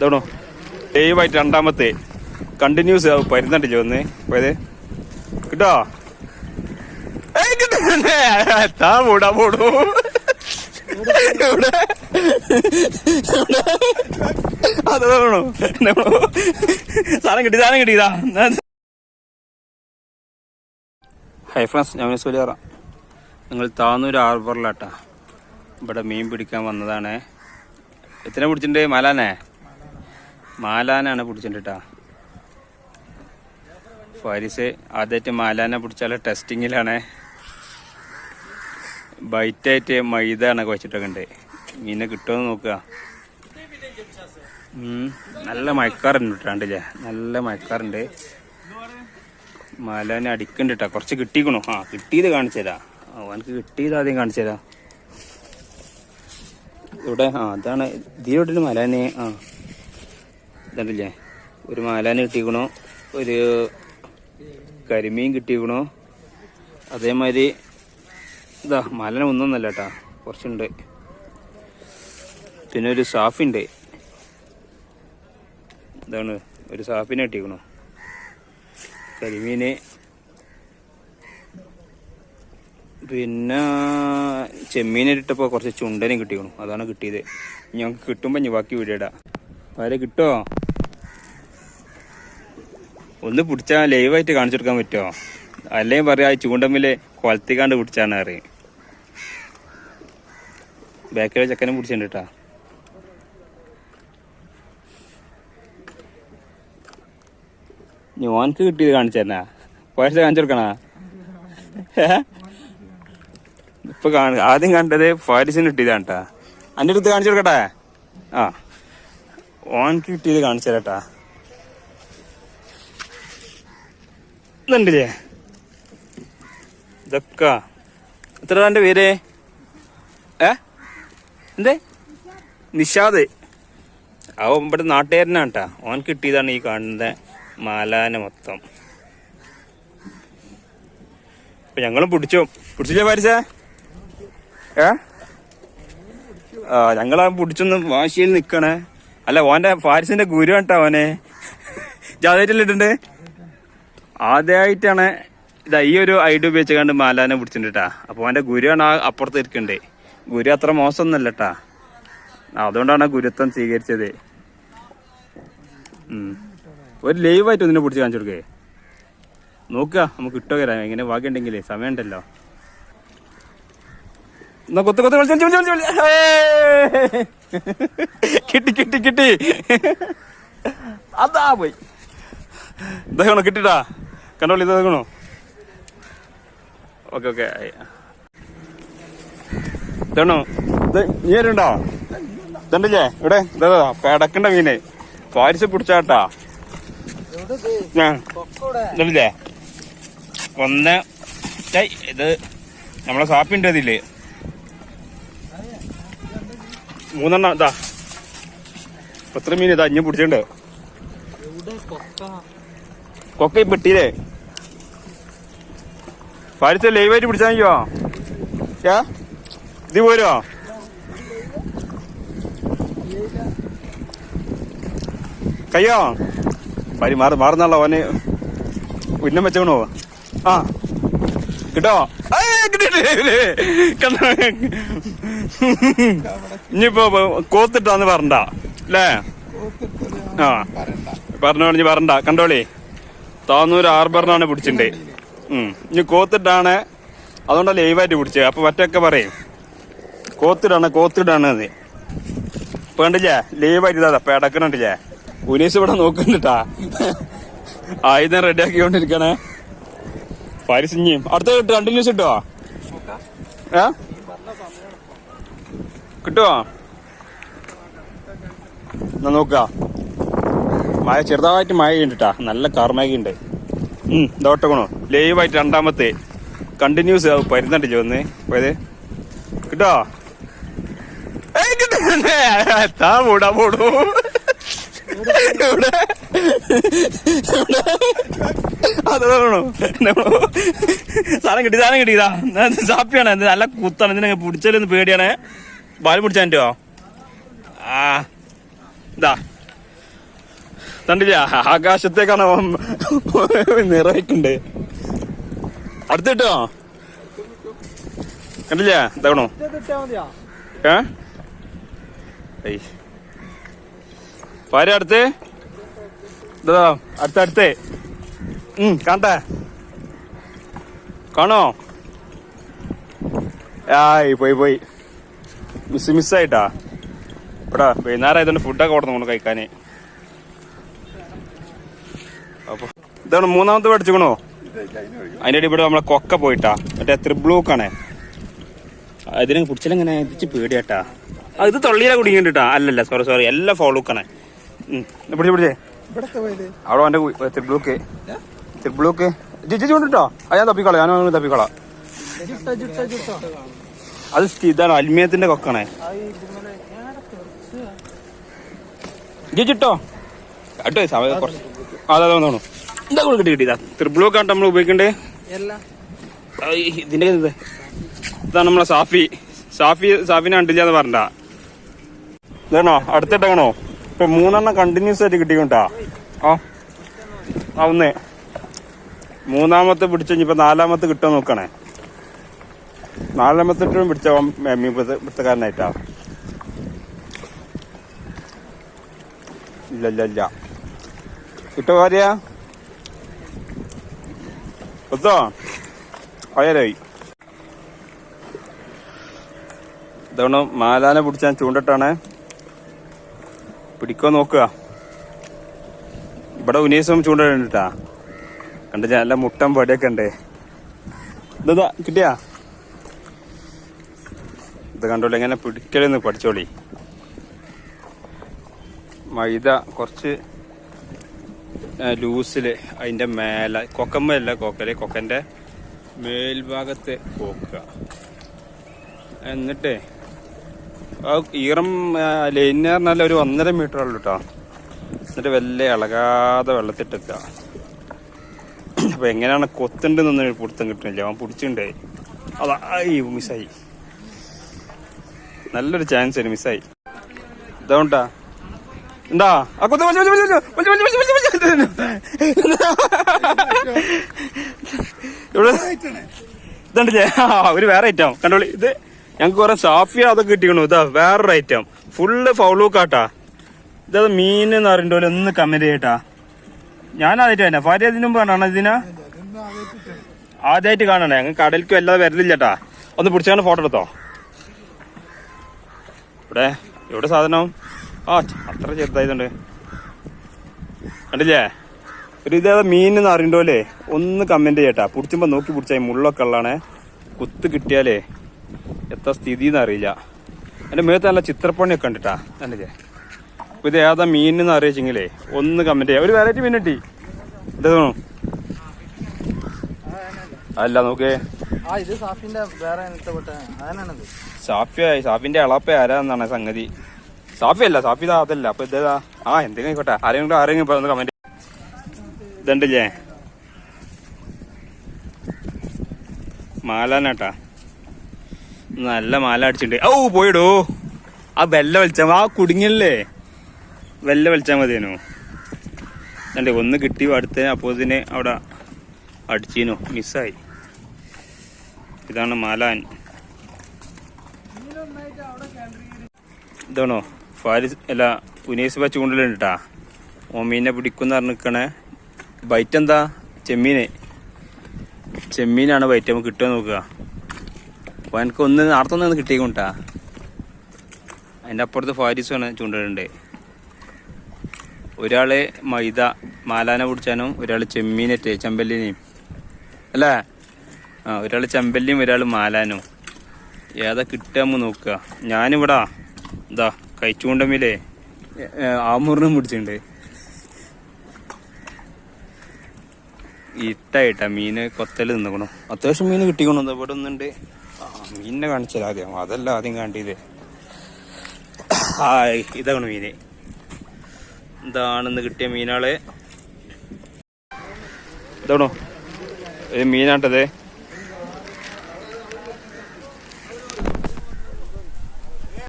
ഇതാണോ? ലൈവായിട്ട് രണ്ടാമത്തെ കണ്ടിന്യൂസ് പരുന്നണ്ടി ഒന്ന് പോയത്? കിട്ടോ. താ മൂടാ മൂടൂ. ഇവിടെ സാധനം കിട്ടി സാധനം കിട്ടിയതാ ഹൈ ഫ്രണ്ട്സ് ഞാൻ സൂര്യാറ നിങ്ങൾ താന്നൂർ ഹാർബറിലാട്ടാ. ഇവിടെ മീൻ പിടിക്കാൻ വന്നതാണ്. എത്ര പിടിച്ചിട്ടുണ്ട് മാലാനെ? മാലാനാണ് പിടിച്ചിട്ടാ ഫാരിസ് ആദ്യമായിട്ട് മാലാനെ പിടിച്ചാൽ ടെസ്റ്റിങ്ങിലാണ്. ബൈറ്റായിട്ട് മൈദ ആണ് കുഴച്ചിട്ടൊക്കെ ഉണ്ട് മീനെ കിട്ടുമെന്ന് നോക്കുക. നല്ല മയക്കാറുണ്ട് കേട്ടാണ്ടില്ലേ നല്ല മയക്കാറുണ്ട്. മാലാനെ അടിക്കണ്ട് കേട്ടാ. കുറച്ച് കിട്ടിക്കണു. ആ കിട്ടിയത് കാണിച്ചതാ അവനക്ക് കിട്ടിയത് ആദ്യം കാണിച്ചതാ ഇവിടെ ആ അതാണ്. ഇതിലോട്ടൊരു മലാനെ. ആ. ഇതല്ലേ ഒരു മാലാന കിട്ടിക്കണോ ഒരു കരിമീൻ കിട്ടിക്കണോ. അതേമാതിരി ഇതാ മാലന ഒന്നൊന്നല്ല കേട്ടാ കുറച്ചുണ്ട്. പിന്നെ ഒരു സാഫിണ്ട്. ഇതാണ് ഒരു സാഫിനെ കിട്ടിക്കണോ. കരിമീന്. പിന്നെ ചെമ്മീനെ ഇട്ടപ്പോൾ കുറച്ച് ചുണ്ടനും കിട്ടിക്കണു അതാണ് കിട്ടിയത്. ഞങ്ങൾക്ക് കിട്ടുമ്പോൾ ഇനി ബാക്കി വീടേടാ അവരെ കിട്ടോ? ഒന്ന് പിടിച്ചാൽ ലൈവായിട്ട് കാണിച്ചു കൊടുക്കാൻ പറ്റുമോ അല്ലെങ്കിൽ പറയാ ചൂണ്ടമ്മിൽ കൊളത്തിക്കാണ്ട് പിടിച്ചാണ് അറിയും ബാക്കിലെ ചെക്കനെ പിടിച്ചിട്ടുണ്ട് കേട്ടോ ഓനക്ക് കിട്ടിയത് കാണിച്ചാ പൈസ കാണിച്ചു കൊടുക്കണ? ഇപ്പൊ ആദ്യം കണ്ടത് ഫാരിസിന് കിട്ടിയതാണ് കേട്ടാ അന്റെ അടുത്ത് കാണിച്ചു കൊടുക്കട്ടെ? ആ. ഓനക്ക് കിട്ടിയത് കാണിച്ചു ഇതുണ്ടല്ലേ ഇതൊക്കെ. എത്ര തന്റെ പേര്? ഏ? എന്തേ? നിഷാദ്. അവൻ ഇവിടെ നാട്ടുകാരനാണ് കേട്ടാ. ഓൻ കിട്ടിയതാണ് ഈ കാണുന്ന മാലാന മൊത്തം. അപ്പൊ ഞങ്ങളും പിടിച്ചു. പിടിച്ചില്ലേ പാരിസേ ഏ? ആ ഞങ്ങളാ പിടിച്ചൊന്ന് വാശിയിൽ നിക്കണേ. അല്ല ഓന്റെ ഫാരിസിന്റെ ഗുരു കേട്ടാ ഓനെ ജാതേറ്റിലിട്ടുണ്ട് ആദ്യമായിട്ടാണ് ഇതാ ഈ ഒരു ഐഡിയ ഉപയോഗിച്ചുകൊണ്ട് മാലാനെ പിടിച്ചിട്ടാ അപ്പൊ അവന്റെ ഗുരുവാണ് ആ അപ്പുറത്ത് ഇരിക്കണ്ടേ ഗുരു അത്ര മോശമൊന്നുമല്ല കേട്ടാ അതുകൊണ്ടാണ് ഗുരുത്വം സ്വീകരിച്ചത്. ഒരു ലൈവായിട്ട് ഒന്നിനെ പിടിച്ച് കാണിച്ചു കൊടുക്കേ. നോക്കുക നമുക്ക് ഇട്ടോ തരാം എങ്ങനെ ഭാഗ്യമുണ്ടെങ്കിലേ സമയമുണ്ടല്ലോ. എന്നാ കൊത്ത് കൊത്ത്. കിട്ടി കിട്ടി കിട്ടി. അതാ പോയി. ഇതാണോ കിട്ടിട്ടാ. കണ്ടോളി ഇതാകണോ ഓക്കെ ഓക്കെ ഇതാണോ? ഇത് നീ വരുണ്ടോ ഇതുണ്ടല്ലേ? ഇവിടെ ഇതാ പെടക്കണ്ട മീന്. പാരിസ് പിടിച്ചാട്ടാ. ഇതല്ലേ ഒന്ന് ഇത് നമ്മളെ സാപ്പിന്റെ ഇതില്ലേ മൂന്നെണ്ണം ഇതാ. എത്ര മീൻ ഇതാ അഞ്ഞ് പിടിച്ചിട്ടുണ്ട്. കൊക്ക? ഈ പാരിച്ച ലൈവായിട്ട് പിടിച്ചാൽ മതിയോ ഇത് പോരോ? കയ്യോ? പരി മാറി മാറുന്നാളോ അവന് ഉന്നം വെച്ചോണോ ആ. കിട്ടോ? ഇനിയിപ്പോ കോത്തിട്ടാന്ന് പറഞ്ഞ അല്ലേ ആ. പറഞ്ഞു പറഞ്ഞ് പറണ്ട കണ്ടോളി. താന്നൂർ ആർബറിനാണ് പിടിച്ചിട്ടുണ്ട് ഇനി കോത്തിട്ടാണ്. അതുകൊണ്ടാണ് ലൈവായിട്ട് പിടിച്ചത് അപ്പൊ മറ്റൊക്കെ പറയും. കോത്തിടാണ് കോത്തിടാണ് അത് ഇപ്പൊ കണ്ടില്ലേ? ലൈവായിട്ട് ഇതാ പെടക്കണില്ലേ ഉനീസ് ഇവിടെ നോക്കുന്നുണ്ടാ. ആയുധം റെഡിയാക്കിക്കൊണ്ടിരിക്കണേ. പാരിസിഞ്ഞിയും അടുത്ത കിട്ടും? കണ്ടിന്യൂസ് കിട്ടുവോ ഏ? കിട്ടുവോ എന്നാ നോക്കുക മഴ ചെറുതായിട്ട് മഴ ഉണ്ട് നല്ല കാർമേഘ ഉം ഇതോട്ടക്കണോ ലൈവായിട്ട് രണ്ടാമത്തെ കണ്ടിന്യൂസ് പരുന്നുണ്ട് ഒന്ന് പോയത് കിട്ടോ. താ മൂടാ മൂടൂ. സാധനം കിട്ടി സാധനം കിട്ടിയതാ സാപ്പിയാണ്. എന്ത് നല്ല കുത്താണ്. ഇതിനെ പിടിച്ചാലൊന്ന് പേടിയാണ്. ബാൽ പിടിച്ചാൻ ആ. ഇതാ. കണ്ടില്ല? ആകാശത്തേക്കാണ് അവൻ നിറയ്ക്കണ്ട്. അടുത്തിട്ടോ? കണ്ടില്ല? എന്താണോ ഏ. പാര അടുത്ത്? ഇതാ അടുത്ത അടുത്ത്. ഉം കാണട്ടെ കാണോ? ആയി പോയി പോയി. മിസ് മിസ്സായിട്ടാ. ഇവിടെ വൈകുന്നേരം ആയതുകൊണ്ട് ഫുഡൊക്കെ കൊടുത്തു കൊണ്ട് കഴിക്കാന് അപ്പൊ ഇതാണ് മൂന്നാമത്തെ പഠിച്ചുക്കണോ അതിന്റെ ഇടയിൽ ഇവിടെ നമ്മളെ കൊക്ക പോയിട്ടാ. മറ്റേ ത്രിബ്ലൂക്കാണ് അതിനെ പിടിച്ചാലെങ്ങനെ ഇതിച്ച് പേടിയാട്ടാ. ആ ഇത് തൊള്ളിയിലെ കുടിക്കണ്ടിട്ടാ. അല്ലല്ല സോറി സോറി എല്ലാം ഫോളൂക്കാണ് പിടിച്ചേ പിടിച്ചേ. അവിടെ അവന്റെ ത്രിബ്ലൂക്ക് ത്രിബ്ലൂക്ക് ജിജി ചൂണ്ടിട്ടോ ആ ഞാൻ തപ്പിക്കോളാം. ഞാൻ അങ്ങനെ തപ്പിക്കോളാം. അത് ഇതാണ് അൽമിയത്തിന്റെ കൊക്കാണ്. ജിജിട്ടോ കേട്ടോ സമയം കുറച്ച് അതെ അതെ തോന്നുന്നു എന്താ കൊടുക്കട്ടെ കിട്ടി കിട്ടിയതാ? ത്രിബ്ലൂക്ക് ആണ് നമ്മൾ ഉപയോഗിക്കണ്ടേ? ഇതിന്റെ ഇത്. ഇതാണ് നമ്മളെ സാഫി. സാഫി സാഫിനെ കണ്ടില്ല എന്ന് പറഞ്ഞ ഇതാണോ? അടുത്തിട്ടാണോ ഇപ്പൊ മൂന്നെണ്ണം കണ്ടിന്യൂസ് ആയിട്ട് കിട്ടിക്കൊണ്ടാ. ആ ആ ഒന്നേ. മൂന്നാമത്തെ പിടിച്ച ഇനിയിപ്പോ നാലാമത്തെ കിട്ടാൻ നോക്കണേ. നാലാമത്തെ ഇട്ടും പിടിച്ച? പിടുത്തക്കാരനായിട്ടാ ഇല്ല ഇല്ല ഇല്ല. കിട്ടോ കാര്യ? ഒത്തോ ആയാലായി ഇതവണ മാലാനെ പിടിച്ചാൻ ചൂണ്ടിട്ടാണ്. പിടിക്കോ നോക്കുക. ഇവിടെ ഉനീസം ചൂണ്ടിട്ടാ കണ്ട നല്ല മുട്ടൻ പടിയൊക്കെ ഉണ്ട്. ഇതാ കിട്ടിയാ? ഇത് കണ്ടോളി എങ്ങനെ പിടിക്കലെന്ന് പഠിച്ചോളി. മൈദ കുറച്ച് ലൂസിൽ അതിന്റെ മേലെ കൊക്കമ്മല്ല കോക്കൽ കൊക്കന്റെ മേൽഭാഗത്ത് കോക്കുക എന്നിട്ട് ഈറം ലൈന് പറഞ്ഞാൽ ഒരു ഒന്നര മീറ്റർ ഉള്ളു കേട്ടോ എന്നിട്ട് വല്ല ഇളകാതെ വെള്ളത്തിട്ടെത്തുക അപ്പോൾ എങ്ങനെയാണ് കൊത്തുണ്ടെന്നൊന്നും പിടുത്തം കിട്ടുന്നില്ല. അവൻ പിടിച്ചിട്ടുണ്ടേ. അതാ മിസ്സായി നല്ലൊരു ചാൻസ് മിസ്സായി ഇതാണ്ടാ എന്താ? ആ കുത്ത് ഇതുണ്ടല്ലേ ഒരു വേറെ ഐറ്റം കണ്ടോളി ഇത് ഞങ്ങൾക്ക് കുറെ സാഫിയ അതൊക്കെ കിട്ടിക്കണു. ഇതാ വേറൊരു ഐറ്റം ഫുള്ള് ഫൗളൂക്കാട്ടാ ഇതത് മീൻ എന്ന് പറയുമ്പോൾ ഒന്ന് കമന്റ് ചെയ്യട്ടാ. ഞാൻ ആദ്യമായിട്ട് തന്നെ ഭാര്യ അതിനു മുമ്പ് കാണാണ് ഇതിനാ? ആദ്യമായിട്ട് കാണണേ. ഞങ്ങൾ കടലിക്കും അല്ലാതെ വരുന്നില്ലട്ടാ. ഒന്ന് പിടിച്ചാണ് ഫോട്ടോ എടുത്തോ. ഇവിടെ എവിടെ സാധനം. ആ അത്ര ചെറുതായതുണ്ട് കണ്ടില്ലേ? ഒരു ഇതേതാ മീൻ എന്ന് അറിയണ്ടോലേ ഒന്ന് കമന്റ് ചെയ്യട്ടാ. പുടിച്ചുമ്പോ നോക്കി പിടിച്ചാൽ മുള്ളൊക്കെ ഉള്ളാണേ. കുത്ത് കിട്ടിയാലേ എത്ര സ്ഥിതി എന്ന് അറിയില്ല. എന്റെ മേത്ത് നല്ല ചിത്രപ്പണിയൊക്കെ കണ്ടിട്ടാ. കണ്ടില്ലേ? അപ്പൊ ഇത് ഏതാ മീൻ എന്ന് അറിയിച്ചെങ്കിലേ ഒന്ന് കമന്റ് ചെയ്യാം. ഒരു വെറൈറ്റി മീൻ കിട്ടി. എന്താ തോന്നുന്നു? അല്ല നോക്കേ. സാഫിന്റെ അളപ്പ ആരാന്നാണ് സംഗതി. സാഫി അല്ല സാഫി ഇതാ അതല്ല. അപ്പൊ ഇതേതാ ആ എന്തെങ്കിലും ആയിക്കോട്ടെ. ആരെങ്കിലും ആരെങ്കിലും ഇപ്പൊ കമന്റ് ഇതുണ്ടല്ലേ? മാലാനാട്ടാ. നല്ല മാല അടിച്ചിട്ടുണ്ട്. ഔ പോയിടോ. ആ വെല്ല വലിച്ചാ ആ കുടുങ്ങിയല്ലേ? വെല്ല വലിച്ചാ മതിയേനു. അല്ലേ ഒന്ന് കിട്ടി അടുത്ത. അപ്പോ ഇതിനെ അവിടെ അടിച്ചീനു. മിസ്സായി. ഇതാണ് മാലാൻ. ഇതാണോ? ഫാരിസ് അല്ല ഉനീസ് വെച്ച് ഓ മീനെ പിടിക്കുന്ന പറഞ്ഞിരിക്കണേ ബൈറ്റ് എന്താ? ചെമ്മീന്. ചെമ്മീനാണ് ബൈറ്റ് നമുക്ക് കിട്ടുക നോക്കുക. അപ്പൊ എനിക്ക് ഒന്ന് നടത്തൊന്നും ഒന്ന് കിട്ടിയേക്കൊണ്ടാ അതിന്റെ അപ്പുറത്ത് ഫാരിസുമാണ് ചൂണ്ടിടുന്നുണ്ട് ഒരാൾ മൈദ മാലാന പിടിച്ചാനും ഒരാൾ ചെമ്മീനറ്റ് ചെമ്പല്ലിനെയും അല്ലേ? ആ ഒരാൾ ചെമ്പല്ലിയും ഒരാൾ മാലാനും. ഏതാ കിട്ടാമോ നോക്കുക. ഞാനിവിടാ. ഇതാ. കഴിച്ചുകൊണ്ടമ്മില്ലേ ആമൂറിനും പിടിച്ചിട്ടുണ്ട്. ഇട്ടായിട്ടാ മീന് കൊത്തൽ നിന്നേക്കണു അത്യാവശ്യം മീന് കിട്ടിക്കണു. ഇവിടെ ഒന്നുണ്ട്. ആ മീനിനെ കാണിച്ചാൽ ആദ്യം. അതല്ല ആദ്യം കാണ്ടിയത് ആ ഇതാണ് മീന്. ഇതാണെന്ന് കിട്ടിയ മീനാളെ. ഇതാണോ? ഒരു മീനാട്ടത്.